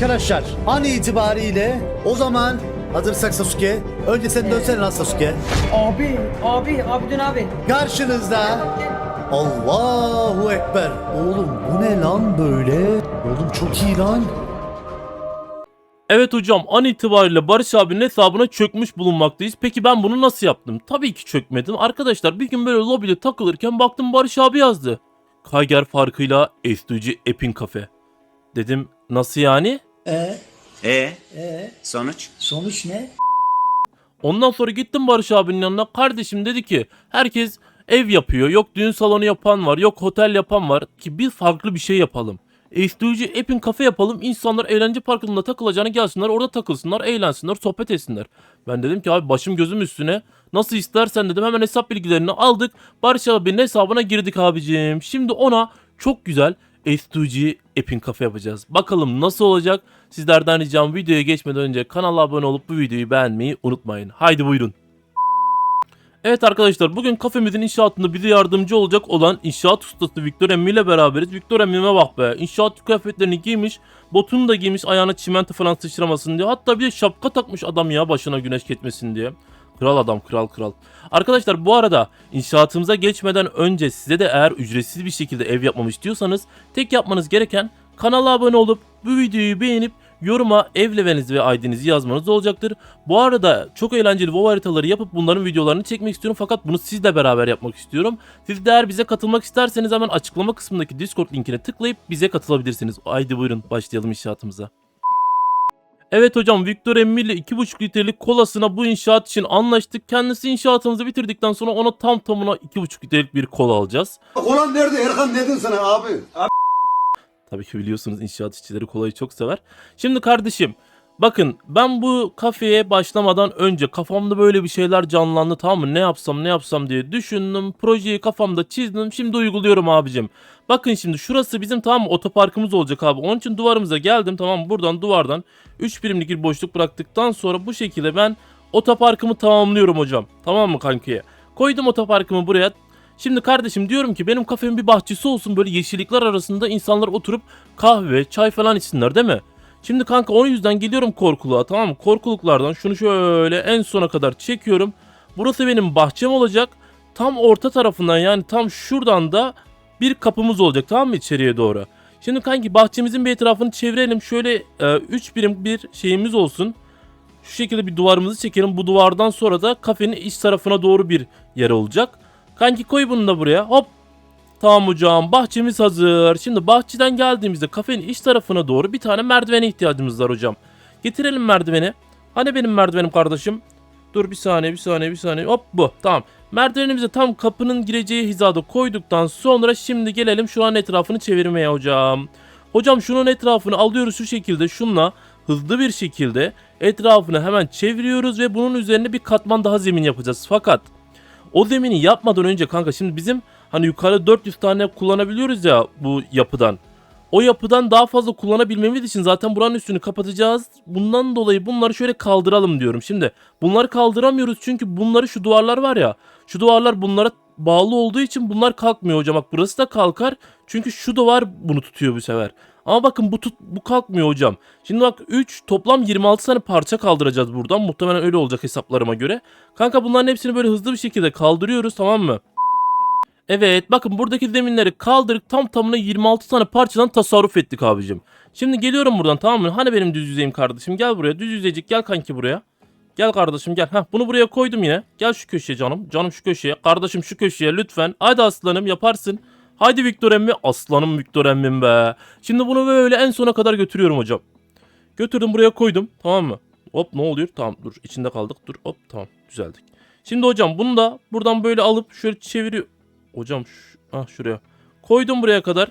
Arkadaşlar an itibariyle o zaman hazırsak Sasuke. Önce sen dönsene lan Sasuke. Abi, abi, abi dön abi. Karşınızda Allahu Ekber. Oğlum bu ne lan böyle? Oğlum çok iyi lan. Evet hocam an itibariyle Barış abinin hesabına çökmüş bulunmaktayız. Peki ben bunu nasıl yaptım? Tabii ki çökmedim. Arkadaşlar bir gün böyle lobide takılırken baktım Barış abi yazdı. Kayger farkıyla S2G Epin Cafe. Dedim nasıl yani? E, E e, sonuç? sonuç ne? Ondan sonra gittim Barış abinin yanına. Kardeşim dedi ki herkes ev yapıyor. Yok düğün salonu yapan var. Yok otel yapan var. Ki biz farklı bir şey yapalım. S2G Epin kafe yapalım. İnsanlar eğlence parkında takılacağını gelsinler. Orada takılsınlar, eğlensinler, sohbet etsinler. Ben dedim ki abi başım gözüm üstüne. Nasıl istersen dedim. Hemen hesap bilgilerini aldık. Barış abinin hesabına girdik abicim. Şimdi ona çok güzel S2G Epin kafe yapacağız. Bakalım nasıl olacak? Sizlerden ricam videoya geçmeden önce kanala abone olup bu videoyu beğenmeyi unutmayın. Haydi buyurun. Evet arkadaşlar bugün kafemizin inşaatında bize yardımcı olacak olan inşaat ustası Victor Emmi ile beraberiz. Victor Emmi'me bak be. İnşaat kıyafetlerini giymiş. Botunu da giymiş ayağına çimento falan sıçramasın diye. Hatta bir de şapka takmış adam ya başına güneş geçmesin diye. Kral adam kral kral. Arkadaşlar bu arada inşaatımıza geçmeden önce size de eğer ücretsiz bir şekilde ev yapmamı istiyorsanız tek yapmanız gereken kanala abone olup bu videoyu beğenip yoruma ev levelinizi ve ID'nizi yazmanız olacaktır. Bu arada çok eğlenceli WoW haritaları yapıp bunların videolarını çekmek istiyorum fakat bunu sizle beraber yapmak istiyorum. Siz de eğer bize katılmak isterseniz hemen açıklama kısmındaki Discord linkine tıklayıp bize katılabilirsiniz. Haydi buyurun başlayalım inşaatımıza. Evet hocam Victor Emmi ile 2,5 litrelik kolasına bu inşaat için anlaştık. Kendisi inşaatımızı bitirdikten sonra ona tam tamına 2,5 litrelik bir kola alacağız. Ulan nerede Erkan dedin sana abi? Tabii ki biliyorsunuz inşaat işçileri kolayı çok sever. Şimdi kardeşim bakın ben bu kafeye başlamadan önce kafamda böyle bir şeyler canlandı tamam mı? Ne yapsam ne yapsam diye düşündüm. Projeyi kafamda çizdim. Şimdi uyguluyorum abicim. Bakın şimdi şurası bizim tamam mı otoparkımız olacak abi. Onun için duvarımıza geldim tamam mı? Buradan duvardan 3 birimlik bir boşluk bıraktıktan sonra bu şekilde ben otoparkımı tamamlıyorum hocam. Tamam mı kankiye? Koydum otoparkımı buraya. Şimdi kardeşim diyorum ki benim kafemin bir bahçesi olsun böyle yeşillikler arasında insanlar oturup kahve, çay falan içsinler değil mi? Şimdi kanka o yüzden geliyorum korkuluğa tamam mı? Korkuluklardan şunu şöyle en sona kadar çekiyorum. Burası benim bahçem olacak. Tam orta tarafından yani tam şuradan da bir kapımız olacak tamam mı içeriye doğru. Şimdi kanki bahçemizin bir etrafını çevirelim. Şöyle 3 birim bir şeyimiz olsun. Şu şekilde bir duvarımızı çekelim. Bu duvardan sonra da kafenin iç tarafına doğru bir yer olacak. Kanki koy bunu da buraya. Hop. Tamam hocam bahçemiz hazır. Şimdi bahçeden geldiğimizde kafenin iç tarafına doğru bir tane merdivene ihtiyacımız var hocam. Getirelim merdiveni. Hani benim merdivenim kardeşim? Dur bir saniye bir saniye bir saniye. Hop bu tamam. Merdivenimizi tam kapının gireceği hizada koyduktan sonra şimdi gelelim şu an etrafını çevirmeye hocam. Hocam şunun etrafını alıyoruz şu şekilde şunla hızlı bir şekilde etrafını hemen çeviriyoruz ve bunun üzerine bir katman daha zemin yapacağız. Fakat o zemini yapmadan önce kanka şimdi bizim hani yukarı 400 tane kullanabiliyoruz ya bu yapıdan. O yapıdan daha fazla kullanabilmemiz için zaten buranın üstünü kapatacağız. Bundan dolayı bunları şöyle kaldıralım diyorum. Şimdi bunları kaldıramıyoruz çünkü bunları şu duvarlar var ya. Şu duvarlar bunlara bağlı olduğu için bunlar kalkmıyor hocam. Bak burası da kalkar. Çünkü şu duvar bunu tutuyor bu sefer. Ama bakın bu tut bu kalkmıyor hocam. Şimdi bak 3 toplam 26 tane parça kaldıracağız buradan. Muhtemelen öyle olacak hesaplarıma göre. Kanka bunların hepsini böyle hızlı bir şekilde kaldırıyoruz tamam mı? Evet bakın buradaki zeminleri kaldırıp tam tamına 26 tane parçadan tasarruf ettik abicim. Şimdi geliyorum buradan tamam mı? Hani benim düz yüzeyim kardeşim gel buraya düz yüzeycik gel kanki buraya. Gel kardeşim gel. Heh, bunu buraya koydum yine. Gel şu köşeye canım. Canım şu köşeye. Kardeşim şu köşeye lütfen. Haydi aslanım yaparsın. Haydi Victor emmi. Aslanım Victor emmim be. Şimdi bunu böyle en sona kadar götürüyorum hocam. Götürdüm buraya koydum. Tamam mı? Hop ne oluyor? Tamam dur içinde kaldık. Dur hop tamam düzeldik. Şimdi hocam bunu da buradan böyle alıp şöyle çeviriyor. Hocam ah şuraya. Koydum buraya kadar.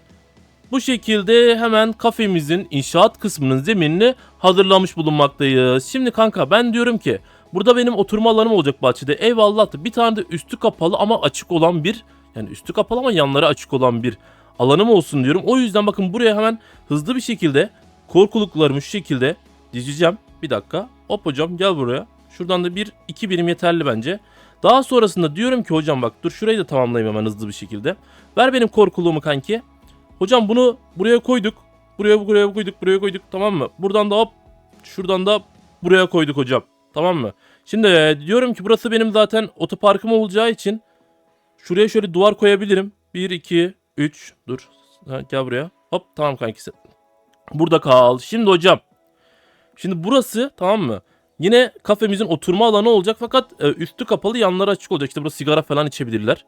Bu şekilde hemen kafemizin inşaat kısmının zeminini hazırlamış bulunmaktayız. Şimdi kanka ben diyorum ki burada benim oturma alanım olacak bahçede. Eyvallah da bir tane de üstü kapalı ama açık olan bir yani üstü kapalı ama yanları açık olan bir alanım olsun diyorum. O yüzden bakın buraya hemen hızlı bir şekilde korkuluklarımı şu şekilde dizeceğim. Bir dakika. Hop hocam gel buraya. Şuradan da bir iki birim yeterli bence. Daha sonrasında diyorum ki hocam bak dur şurayı da tamamlayayım hemen hızlı bir şekilde. Ver benim korkuluğumu kanki. Hocam bunu buraya koyduk. Buraya buraya koyduk buraya koyduk tamam mı? Buradan da hop şuradan da buraya koyduk hocam. Tamam mı? Şimdi e, diyorum ki burası benim zaten otoparkım olacağı için şuraya şöyle duvar koyabilirim. 1 2 3 dur. Ha, gel buraya. Hop tamam kankisi. Burada kal. Şimdi hocam. Şimdi burası tamam mı? Yine kafemizin oturma alanı olacak fakat e, üstü kapalı yanları açık olacak. İşte burada sigara falan içebilirler.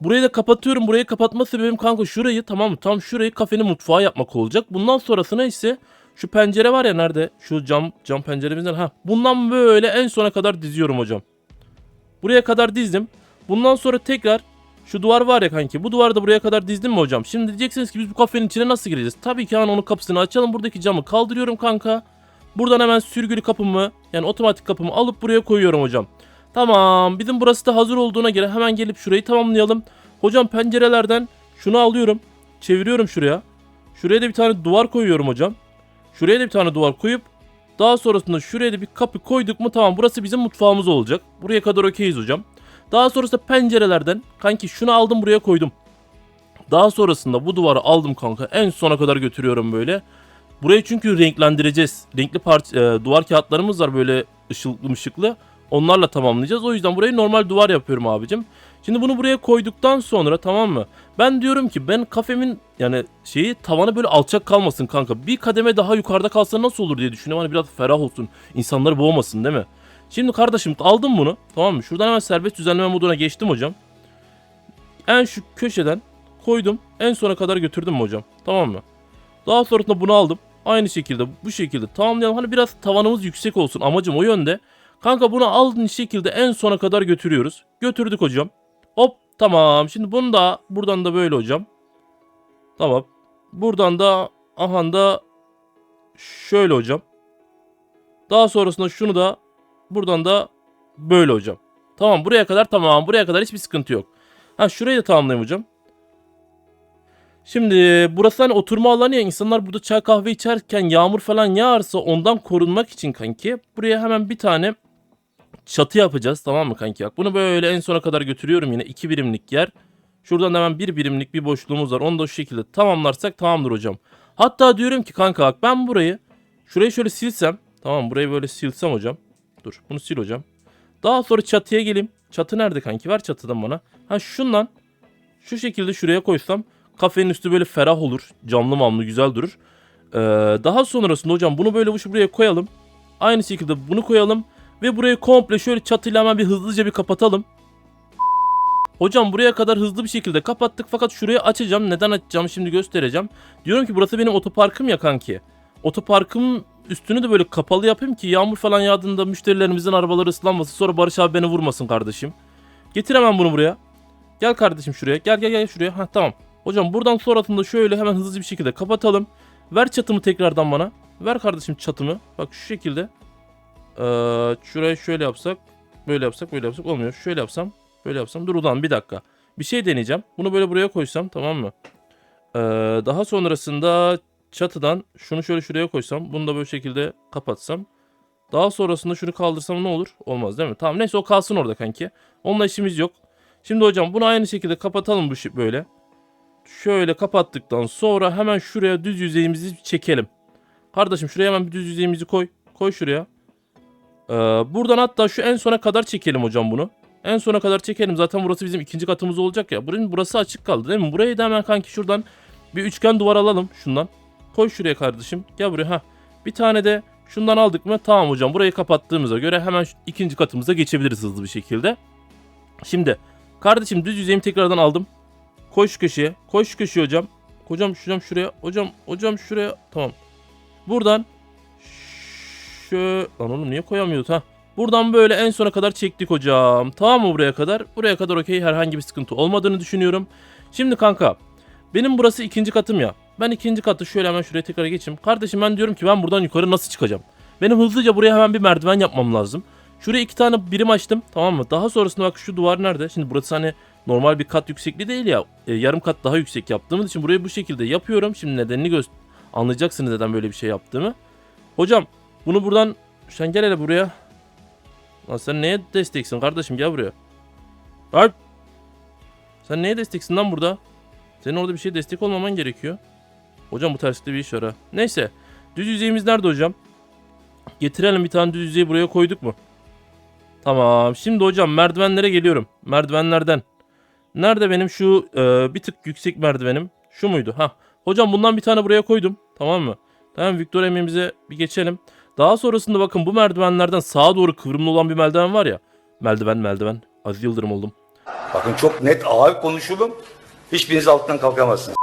Burayı da kapatıyorum. Burayı kapatma sebebim kanka şurayı tamam mı? Tam şurayı kafenin mutfağı yapmak olacak. Bundan sonrasına ise şu pencere var ya nerede? Şu cam cam penceremizden ha. Bundan böyle en sona kadar diziyorum hocam. Buraya kadar dizdim. Bundan sonra tekrar şu duvar var ya kanki. Bu duvarı da buraya kadar dizdim mi hocam? Şimdi diyeceksiniz ki biz bu kafenin içine nasıl gireceğiz? Tabii ki hemen onun kapısını açalım. Buradaki camı kaldırıyorum kanka. Buradan hemen sürgülü kapımı yani otomatik kapımı alıp buraya koyuyorum hocam. Tamam bizim burası da hazır olduğuna göre hemen gelip şurayı tamamlayalım. Hocam pencerelerden şunu alıyorum. Çeviriyorum şuraya. Şuraya da bir tane duvar koyuyorum hocam. Şuraya da bir tane duvar koyup daha sonrasında şuraya da bir kapı koyduk mu tamam burası bizim mutfağımız olacak. Buraya kadar okeyiz hocam. Daha sonrasında pencerelerden kanki şunu aldım buraya koydum. Daha sonrasında bu duvarı aldım kanka en sona kadar götürüyorum böyle. Burayı çünkü renklendireceğiz. Renkli parça, e, duvar kağıtlarımız var böyle ışıklı ışıklı. Onlarla tamamlayacağız. O yüzden burayı normal duvar yapıyorum abicim. Şimdi bunu buraya koyduktan sonra tamam mı? Ben diyorum ki ben kafemin yani şeyi tavanı böyle alçak kalmasın kanka. Bir kademe daha yukarıda kalsa nasıl olur diye düşünüyorum. Hani biraz ferah olsun. insanları boğmasın değil mi? Şimdi kardeşim aldım bunu. Tamam mı? Şuradan hemen serbest düzenleme moduna geçtim hocam. En şu köşeden koydum. En sona kadar götürdüm hocam. Tamam mı? Daha sonrasında bunu aldım. Aynı şekilde bu şekilde tamamlayalım. Hani biraz tavanımız yüksek olsun. Amacım o yönde. Kanka bunu aldığın şekilde en sona kadar götürüyoruz. Götürdük hocam. Hop tamam. Şimdi bunu da buradan da böyle hocam. Tamam. Buradan da aha da şöyle hocam. Daha sonrasında şunu da buradan da böyle hocam. Tamam buraya kadar tamam. Buraya kadar hiçbir sıkıntı yok. Ha şurayı da tamamlayayım hocam. Şimdi burası hani oturma alanı ya insanlar burada çay kahve içerken yağmur falan yağarsa ondan korunmak için kanki buraya hemen bir tane çatı yapacağız tamam mı kanki? Bak bunu böyle en sona kadar götürüyorum yine 2 birimlik yer. Şuradan hemen bir birimlik bir boşluğumuz var. Onu da şu şekilde tamamlarsak tamamdır hocam. Hatta diyorum ki kanka bak ben burayı şurayı şöyle silsem tamam burayı böyle silsem hocam. Dur bunu sil hocam. Daha sonra çatıya geleyim. Çatı nerede kanki? Ver çatıdan bana. Ha şundan şu şekilde şuraya koysam kafenin üstü böyle ferah olur. Camlı mamlı güzel durur. Ee, daha sonrasında hocam bunu böyle bu- buraya koyalım. Aynı şekilde bunu koyalım. Ve burayı komple şöyle çatıyla hemen bir hızlıca bir kapatalım. Hocam buraya kadar hızlı bir şekilde kapattık fakat şurayı açacağım. Neden açacağım şimdi göstereceğim. Diyorum ki burası benim otoparkım ya kanki. Otoparkım üstünü de böyle kapalı yapayım ki yağmur falan yağdığında müşterilerimizin arabaları ıslanmasın. Sonra Barış abi beni vurmasın kardeşim. Getir hemen bunu buraya. Gel kardeşim şuraya. Gel gel gel şuraya. Ha tamam. Hocam buradan sonrasında şöyle hemen hızlı bir şekilde kapatalım. Ver çatımı tekrardan bana. Ver kardeşim çatımı. Bak şu şekilde. Ee, şurayı şöyle yapsak. Böyle yapsak böyle yapsak olmuyor. Şöyle yapsam. Böyle yapsam. Dur ulan bir dakika. Bir şey deneyeceğim. Bunu böyle buraya koysam tamam mı? Ee, daha sonrasında çatıdan şunu şöyle şuraya koysam. Bunu da böyle şekilde kapatsam. Daha sonrasında şunu kaldırsam ne olur? Olmaz değil mi? Tamam neyse o kalsın orada kanki. Onunla işimiz yok. Şimdi hocam bunu aynı şekilde kapatalım bu böyle. Şöyle kapattıktan sonra hemen şuraya düz yüzeyimizi çekelim. Kardeşim şuraya hemen bir düz yüzeyimizi koy. Koy şuraya. Ee, buradan hatta şu en sona kadar çekelim hocam bunu. En sona kadar çekelim. Zaten burası bizim ikinci katımız olacak ya. Buranın burası açık kaldı değil mi? Burayı da hemen kanki şuradan bir üçgen duvar alalım şundan. Koy şuraya kardeşim. Gel buraya. ha. Bir tane de şundan aldık mı? Tamam hocam. Burayı kapattığımıza göre hemen ikinci katımıza geçebiliriz hızlı bir şekilde. Şimdi kardeşim düz yüzeyimi tekrardan aldım. Koy şu köşeye. Koy şu köşeye hocam. Hocam hocam şuraya. Hocam hocam şuraya. Tamam. Buradan şu lan oğlum niye koyamıyoruz ha? Buradan böyle en sona kadar çektik hocam. Tamam mı buraya kadar? Buraya kadar okey herhangi bir sıkıntı olmadığını düşünüyorum. Şimdi kanka benim burası ikinci katım ya. Ben ikinci katı şöyle hemen şuraya tekrar geçeyim. Kardeşim ben diyorum ki ben buradan yukarı nasıl çıkacağım? Benim hızlıca buraya hemen bir merdiven yapmam lazım. Şuraya iki tane birim açtım tamam mı? Daha sonrasında bak şu duvar nerede? Şimdi burası hani normal bir kat yüksekliği değil ya. e, yarım kat daha yüksek yaptığımız için burayı bu şekilde yapıyorum. Şimdi nedenini göz anlayacaksınız neden böyle bir şey yaptığımı. Hocam bunu buradan sen gel hele buraya. Lan sen neye desteksin kardeşim gel buraya. Alp. Sen neye desteksin lan burada? Senin orada bir şey destek olmaman gerekiyor. Hocam bu terslikte bir iş var ha. Neyse. Düz yüzeyimiz nerede hocam? Getirelim bir tane düz yüzeyi buraya koyduk mu? Tamam. Şimdi hocam merdivenlere geliyorum. Merdivenlerden. Nerede benim şu e, bir tık yüksek merdivenim? Şu muydu? Ha. Hocam bundan bir tane buraya koydum. Tamam mı? Tamam Victor emeğimize bir geçelim. Daha sonrasında bakın bu merdivenlerden sağa doğru kıvrımlı olan bir merdiven var ya. Merdiven merdiven. Aziz Yıldırım oldum. Bakın çok net ağır konuşulum. Hiçbiriniz altından kalkamazsınız.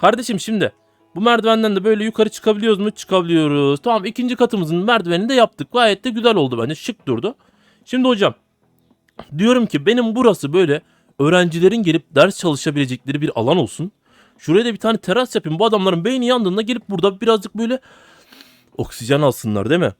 Kardeşim şimdi bu merdivenden de böyle yukarı çıkabiliyoruz mu? Çıkabiliyoruz. Tamam ikinci katımızın merdivenini de yaptık. Gayet de güzel oldu bence. Şık durdu. Şimdi hocam diyorum ki benim burası böyle öğrencilerin gelip ders çalışabilecekleri bir alan olsun. Şuraya da bir tane teras yapayım. Bu adamların beyni yandığında gelip burada birazcık böyle oksijen alsınlar değil mi?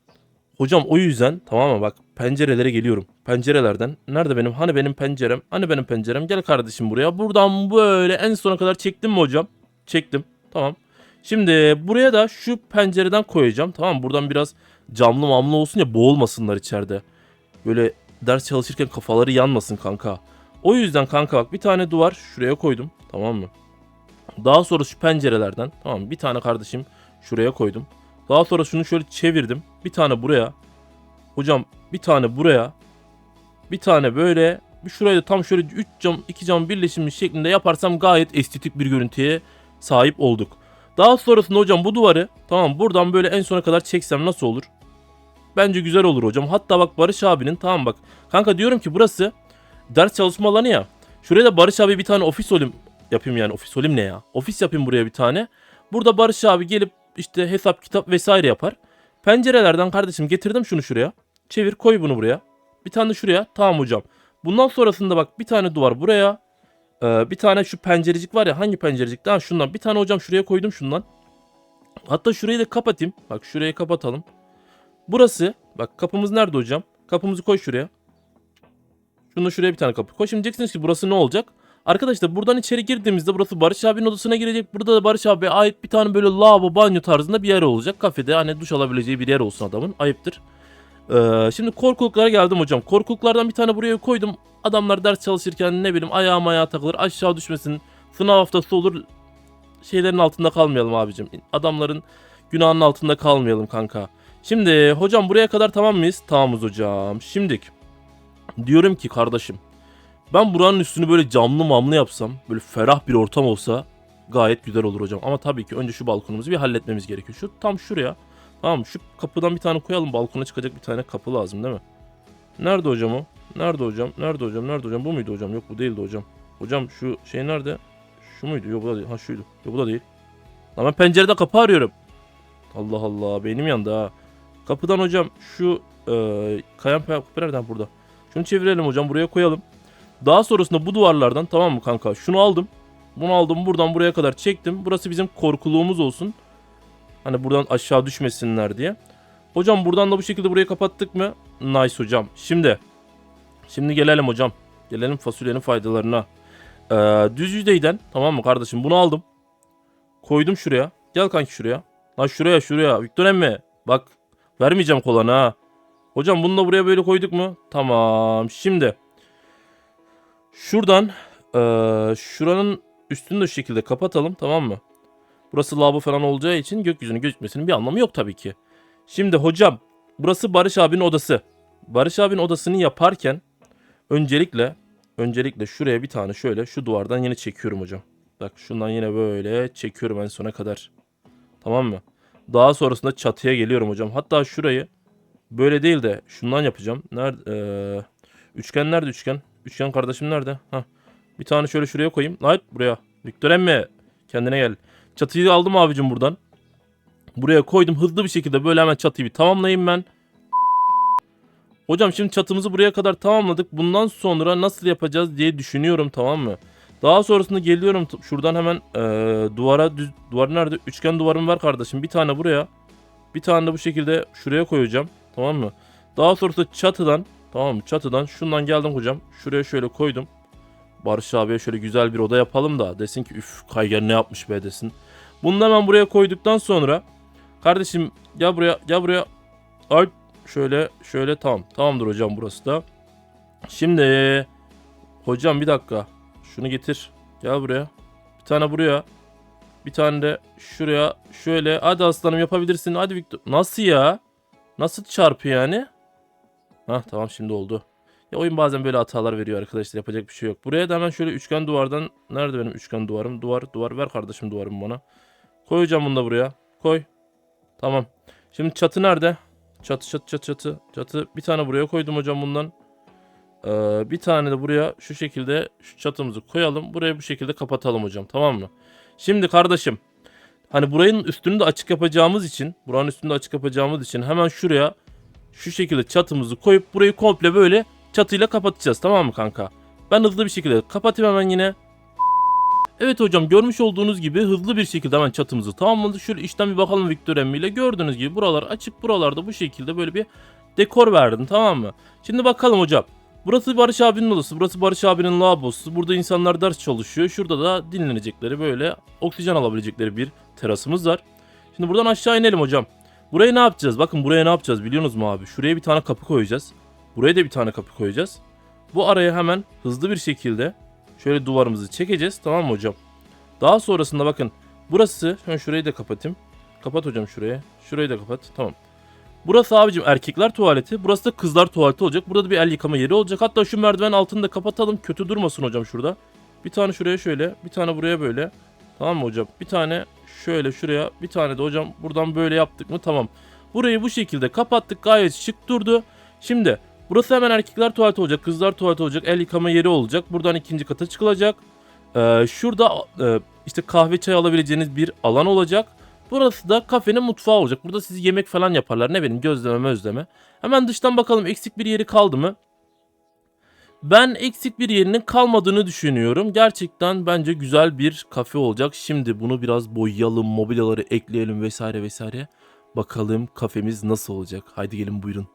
Hocam o yüzden tamam mı bak pencerelere geliyorum. Pencerelerden. Nerede benim? Hani benim pencerem? Hani benim pencerem? Gel kardeşim buraya. Buradan böyle en sona kadar çektim mi hocam? Çektim. Tamam. Şimdi buraya da şu pencereden koyacağım. Tamam? Buradan biraz camlı mamlı olsun ya boğulmasınlar içeride. Böyle ders çalışırken kafaları yanmasın kanka. O yüzden kanka bak bir tane duvar şuraya koydum. Tamam mı? Daha sonra şu pencerelerden tamam? Bir tane kardeşim şuraya koydum. Daha sonra şunu şöyle çevirdim. Bir tane buraya. Hocam bir tane buraya. Bir tane böyle. Bir şurayı da tam şöyle 3 cam 2 cam birleşimi şeklinde yaparsam gayet estetik bir görüntüye sahip olduk. Daha sonrasında hocam bu duvarı tamam buradan böyle en sona kadar çeksem nasıl olur? Bence güzel olur hocam. Hatta bak Barış abinin tamam bak. Kanka diyorum ki burası ders çalışma alanı ya. Şuraya da Barış abi bir tane ofis olim yapayım yani. Ofis olim ne ya? Ofis yapayım buraya bir tane. Burada Barış abi gelip işte hesap kitap vesaire yapar. Pencerelerden kardeşim getirdim şunu şuraya. Çevir koy bunu buraya. Bir tane şuraya. Tamam hocam. Bundan sonrasında bak bir tane duvar buraya. Ee, bir tane şu pencerecik var ya hangi pencerecik? Ha şundan. Bir tane hocam şuraya koydum şundan. Hatta şurayı da kapatayım. Bak şurayı kapatalım. Burası bak kapımız nerede hocam? Kapımızı koy şuraya. Şunu şuraya bir tane kapı koy. Şimdi diyeceksiniz ki burası ne olacak? Arkadaşlar buradan içeri girdiğimizde burası Barış abinin odasına girecek. Burada da Barış abiye ait bir tane böyle lavabo banyo tarzında bir yer olacak. Kafede hani duş alabileceği bir yer olsun adamın. Ayıptır. Ee, şimdi korkuluklara geldim hocam. Korkuluklardan bir tane buraya koydum. Adamlar ders çalışırken ne bileyim ayağım ayağa takılır aşağı düşmesin. Sınav haftası olur. Şeylerin altında kalmayalım abicim. Adamların günahının altında kalmayalım kanka. Şimdi hocam buraya kadar tamam mıyız? Tamamız hocam. Şimdik. Diyorum ki kardeşim. Ben buranın üstünü böyle camlı mamlı yapsam. Böyle ferah bir ortam olsa gayet güzel olur hocam. Ama tabii ki önce şu balkonumuzu bir halletmemiz gerekiyor. Şu tam şuraya. Tamam şu kapıdan bir tane koyalım. Balkona çıkacak bir tane kapı lazım değil mi? Nerede hocam o? Nerede hocam? Nerede hocam? Nerede hocam? Bu muydu hocam? Yok bu değildi hocam. Hocam şu şey nerede? Şu muydu? Yok bu da değil. Ha şuydu. Yok bu da değil. Lan ben pencerede kapı arıyorum. Allah Allah beynim yandı ha. Kapıdan hocam şu e, kayan kapı nereden burada? Şunu çevirelim hocam buraya koyalım. Daha sonrasında bu duvarlardan tamam mı kanka? Şunu aldım. Bunu aldım buradan buraya kadar çektim. Burası bizim korkuluğumuz olsun. Hani buradan aşağı düşmesinler diye. Hocam buradan da bu şekilde burayı kapattık mı? Nice hocam. Şimdi. Şimdi gelelim hocam. Gelelim fasulyenin faydalarına. Ee, düz yüzeyden tamam mı kardeşim bunu aldım. Koydum şuraya. Gel kanki şuraya. Lan şuraya şuraya. Victor emmi. Bak vermeyeceğim kolanı ha. Hocam bunu da buraya böyle koyduk mu? Tamam. Şimdi. Şuradan ee, şuranın üstünü de şu şekilde kapatalım tamam mı? Burası lavabo falan olacağı için gökyüzünün gözükmesinin bir anlamı yok tabii ki. Şimdi hocam burası Barış abinin odası. Barış abinin odasını yaparken öncelikle öncelikle şuraya bir tane şöyle şu duvardan yine çekiyorum hocam. Bak şundan yine böyle çekiyorum en sona kadar. Tamam mı? Daha sonrasında çatıya geliyorum hocam. Hatta şurayı böyle değil de şundan yapacağım. Nerede? Ee, üçgen nerede üçgen? Üçgen kardeşim nerede? Hah. Bir tane şöyle şuraya koyayım. Hayır buraya. Victor emmi kendine gel. Çatıyı aldım abicim buradan. Buraya koydum hızlı bir şekilde böyle hemen çatıyı bir tamamlayayım ben. Hocam şimdi çatımızı buraya kadar tamamladık. Bundan sonra nasıl yapacağız diye düşünüyorum tamam mı? Daha sonrasında geliyorum şuradan hemen eee, duvara düz duvar nerede? Üçgen duvarım var kardeşim. Bir tane buraya. Bir tane de bu şekilde şuraya koyacağım. Tamam mı? Daha sonrasında çatıdan tamam mı? Çatıdan şundan geldim hocam. Şuraya şöyle koydum. Barış abiye şöyle güzel bir oda yapalım da desin ki üf Kayger ne yapmış be desin. Bunu da hemen buraya koyduktan sonra kardeşim gel buraya gel buraya. Ay şöyle şöyle tamam. Tamamdır hocam burası da. Şimdi hocam bir dakika. Şunu getir. Gel buraya. Bir tane buraya. Bir tane de şuraya şöyle. Hadi aslanım yapabilirsin. Hadi Victor. Nasıl ya? Nasıl çarpı yani? Hah tamam şimdi oldu. Ya oyun bazen böyle hatalar veriyor arkadaşlar. Yapacak bir şey yok. Buraya da hemen şöyle üçgen duvardan. Nerede benim üçgen duvarım? Duvar duvar ver kardeşim duvarımı bana. Koyacağım bunu da buraya. Koy. Tamam. Şimdi çatı nerede? Çatı çatı çatı çatı. Çatı bir tane buraya koydum hocam bundan. Ee, bir tane de buraya şu şekilde şu çatımızı koyalım. Buraya bu şekilde kapatalım hocam tamam mı? Şimdi kardeşim hani buranın üstünü de açık yapacağımız için buranın üstünü de açık yapacağımız için hemen şuraya şu şekilde çatımızı koyup burayı komple böyle çatıyla kapatacağız tamam mı kanka? Ben hızlı bir şekilde kapatayım hemen yine. Evet hocam görmüş olduğunuz gibi hızlı bir şekilde hemen çatımızı tamamladık. Şöyle içten bir bakalım Victor Emmi ile. Gördüğünüz gibi buralar açık buralarda bu şekilde böyle bir dekor verdim tamam mı? Şimdi bakalım hocam. Burası Barış abinin odası. Burası Barış abinin lavabosu. Burada insanlar ders çalışıyor. Şurada da dinlenecekleri böyle oksijen alabilecekleri bir terasımız var. Şimdi buradan aşağı inelim hocam. Burayı ne yapacağız? Bakın buraya ne yapacağız biliyorsunuz mu abi? Şuraya bir tane kapı koyacağız. Buraya da bir tane kapı koyacağız. Bu araya hemen hızlı bir şekilde şöyle duvarımızı çekeceğiz. Tamam mı hocam? Daha sonrasında bakın. Burası. Ben şurayı da kapatayım. Kapat hocam şuraya. Şurayı da kapat. Tamam. Burası abicim erkekler tuvaleti. Burası da kızlar tuvaleti olacak. Burada da bir el yıkama yeri olacak. Hatta şu merdiven altını da kapatalım. Kötü durmasın hocam şurada. Bir tane şuraya şöyle. Bir tane buraya böyle. Tamam mı hocam? Bir tane şöyle şuraya. Bir tane de hocam buradan böyle yaptık mı? Tamam. Burayı bu şekilde kapattık. Gayet şık durdu. Şimdi burası hemen erkekler tuvaleti olacak. Kızlar tuvaleti olacak. El yıkama yeri olacak. Buradan ikinci kata çıkılacak. Ee, şurada e, işte kahve çay alabileceğiniz bir alan olacak. Burası da kafenin mutfağı olacak. Burada sizi yemek falan yaparlar. Ne benim gözleme özleme. Hemen dıştan bakalım eksik bir yeri kaldı mı? Ben eksik bir yerinin kalmadığını düşünüyorum. Gerçekten bence güzel bir kafe olacak. Şimdi bunu biraz boyayalım, mobilyaları ekleyelim vesaire vesaire. Bakalım kafemiz nasıl olacak. Haydi gelin buyurun.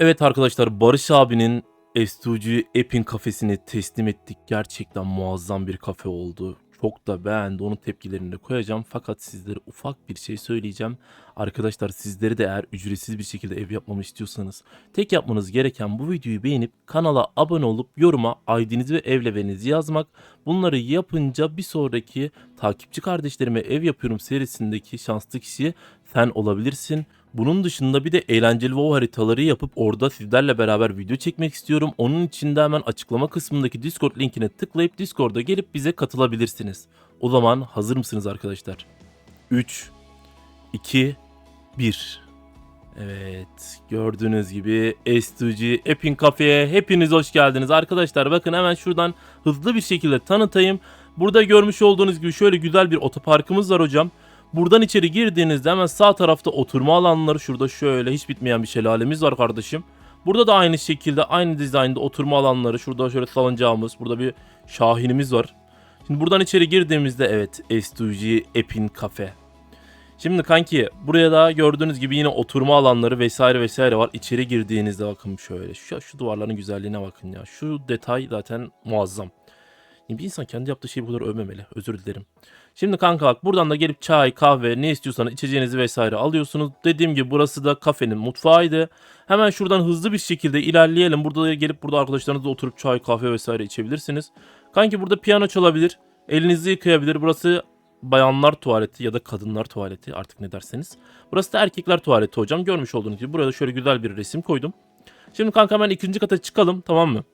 Evet arkadaşlar Barış abinin S2G App'in kafesini teslim ettik. Gerçekten muazzam bir kafe oldu. Çok da beğendi. Onun tepkilerini de koyacağım. Fakat sizlere ufak bir şey söyleyeceğim. Arkadaşlar sizleri de eğer ücretsiz bir şekilde ev yapmamı istiyorsanız tek yapmanız gereken bu videoyu beğenip kanala abone olup yoruma ID'nizi ve evleverinizi yazmak. Bunları yapınca bir sonraki takipçi kardeşlerime ev yapıyorum serisindeki şanslı kişi sen olabilirsin. Bunun dışında bir de eğlenceli WoW haritaları yapıp orada sizlerle beraber video çekmek istiyorum. Onun için de hemen açıklama kısmındaki Discord linkine tıklayıp Discord'a gelip bize katılabilirsiniz. O zaman hazır mısınız arkadaşlar? 3, 2, 1. Evet gördüğünüz gibi S2G App'in kafeye hepiniz hoş geldiniz. Arkadaşlar bakın hemen şuradan hızlı bir şekilde tanıtayım. Burada görmüş olduğunuz gibi şöyle güzel bir otoparkımız var hocam. Buradan içeri girdiğinizde hemen sağ tarafta oturma alanları şurada şöyle hiç bitmeyen bir şelalemiz var kardeşim. Burada da aynı şekilde aynı dizaynda oturma alanları şurada şöyle salıncağımız burada bir şahinimiz var. Şimdi buradan içeri girdiğimizde evet S2G App'in kafe. Şimdi kanki buraya da gördüğünüz gibi yine oturma alanları vesaire vesaire var. İçeri girdiğinizde bakın şöyle şu, şu duvarların güzelliğine bakın ya. Şu detay zaten muazzam. Bir insan kendi yaptığı şeyi bu kadar övmemeli. Özür dilerim. Şimdi kanka bak buradan da gelip çay, kahve ne istiyorsanız içeceğinizi vesaire alıyorsunuz. Dediğim gibi burası da kafenin mutfağıydı. Hemen şuradan hızlı bir şekilde ilerleyelim. Burada da gelip burada arkadaşlarınızla oturup çay, kahve vesaire içebilirsiniz. Kanki burada piyano çalabilir. Elinizi yıkayabilir. Burası bayanlar tuvaleti ya da kadınlar tuvaleti artık ne derseniz. Burası da erkekler tuvaleti hocam. Görmüş olduğunuz gibi burada şöyle güzel bir resim koydum. Şimdi kanka hemen ikinci kata çıkalım tamam mı?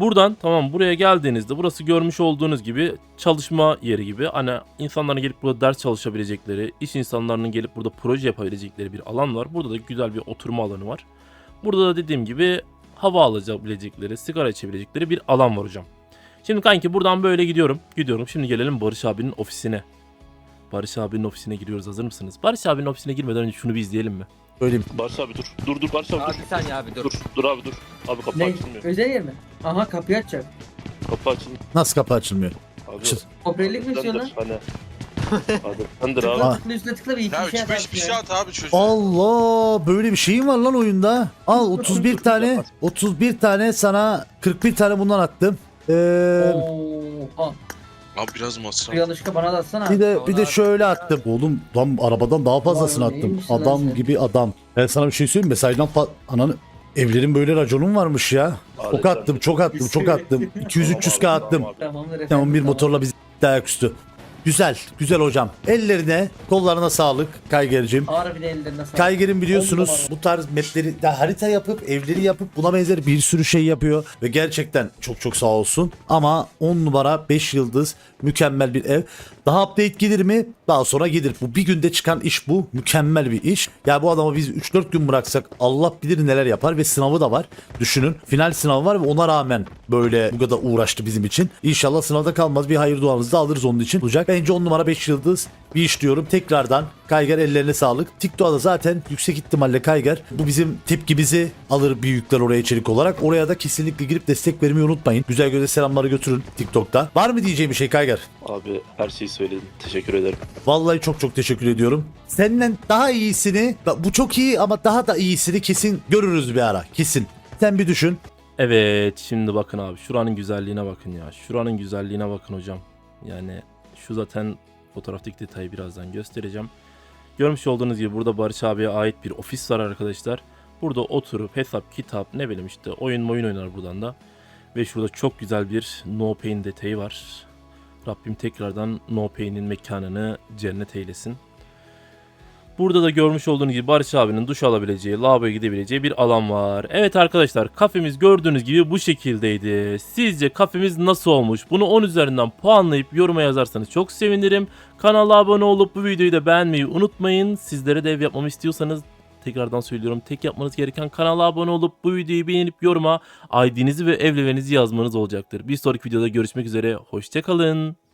Buradan tamam buraya geldiğinizde burası görmüş olduğunuz gibi çalışma yeri gibi. Hani insanların gelip burada ders çalışabilecekleri, iş insanlarının gelip burada proje yapabilecekleri bir alan var. Burada da güzel bir oturma alanı var. Burada da dediğim gibi hava alabilecekleri, sigara içebilecekleri bir alan var hocam. Şimdi kanki buradan böyle gidiyorum. Gidiyorum. Şimdi gelelim Barış abinin ofisine. Barış abinin ofisine giriyoruz. Hazır mısınız? Barış abinin ofisine girmeden önce şunu bir izleyelim mi? Söyleyeyim. Barış abi dur. Dur dur Barış abi Abi dur. bir saniye abi dur. Dur dur abi dur. Abi kapı Ne? açılmıyor. Özel yer mi? Aha kapıyı açacak. Kapı açılmıyor. Nasıl kapı açılmıyor? Abi. Çıt. Operlik mi istiyorsun lan? Hani. Hadi. Sendir abi. Tıkla tıkla üstüne tıkla bir iki Ya şey at 3-5 bir şey ya. at abi çocuğa. Allah böyle bir şeyin var lan oyunda. Al 31 tane 31 tane sana 41 tane bundan attım. Ee, Oha. Abi biraz masraf. Bir yanlışlıkla bana da atsana. bir de bir de şöyle attım. Oğlum tam arabadan daha fazlasını Vay, attım. neymiş lan Adam sen? gibi adam. Ben sana bir şey söyleyeyim mi? Mesajdan fa- ananı evlerin böyle raconun varmış ya. Çok attım, çok attım, çok attım. 200 300 k attım. Tamamdır efendim. Tamam bir tamam. motorla biz dayak üstü. Güzel, güzel hocam. Ellerine, kollarına sağlık Kayger'cim. Harbi de ellerine sağlık. Kayger'in biliyorsunuz bu tarz mapleri de harita yapıp evleri yapıp buna benzer bir sürü şey yapıyor ve gerçekten çok çok sağ olsun. Ama 10 numara 5 yıldız mükemmel bir ev. Daha update gelir mi? Daha sonra gelir. Bu bir günde çıkan iş bu. Mükemmel bir iş. Ya bu adamı biz 3-4 gün bıraksak Allah bilir neler yapar ve sınavı da var. Düşünün. Final sınavı var ve ona rağmen böyle bu kadar uğraştı bizim için. İnşallah sınavda kalmaz. Bir hayır duamızı da alırız onun için. Olacak. Bence 10 numara 5 yıldız bir iş diyorum. Tekrardan Kayger ellerine sağlık. TikTok'ta zaten yüksek ihtimalle Kayger bu bizim tepkimizi alır büyükler oraya içerik olarak. Oraya da kesinlikle girip destek vermeyi unutmayın. Güzel göze selamları götürün TikTok'ta. Var mı diyeceğim bir şey Kayger? Abi her şeyi söyledin. Teşekkür ederim. Vallahi çok çok teşekkür ediyorum. Senden daha iyisini, bu çok iyi ama daha da iyisini kesin görürüz bir ara. Kesin. Sen bir düşün. Evet şimdi bakın abi şuranın güzelliğine bakın ya. Şuranın güzelliğine bakın hocam. Yani şu zaten fotoğraftaki detayı birazdan göstereceğim. Görmüş olduğunuz gibi burada Barış abiye ait bir ofis var arkadaşlar. Burada oturup hesap, kitap ne bileyim işte oyun oyun oynar buradan da. Ve şurada çok güzel bir No Pain detayı var. Rabbim tekrardan No Pain'in mekanını cennet eylesin. Burada da görmüş olduğunuz gibi Barış abinin duş alabileceği, lavaboya gidebileceği bir alan var. Evet arkadaşlar kafemiz gördüğünüz gibi bu şekildeydi. Sizce kafemiz nasıl olmuş? Bunu 10 üzerinden puanlayıp yoruma yazarsanız çok sevinirim. Kanala abone olup bu videoyu da beğenmeyi unutmayın. Sizlere de ev yapmamı istiyorsanız tekrardan söylüyorum. Tek yapmanız gereken kanala abone olup bu videoyu beğenip yoruma ID'nizi ve evlevenizi yazmanız olacaktır. Bir sonraki videoda görüşmek üzere. Hoşçakalın.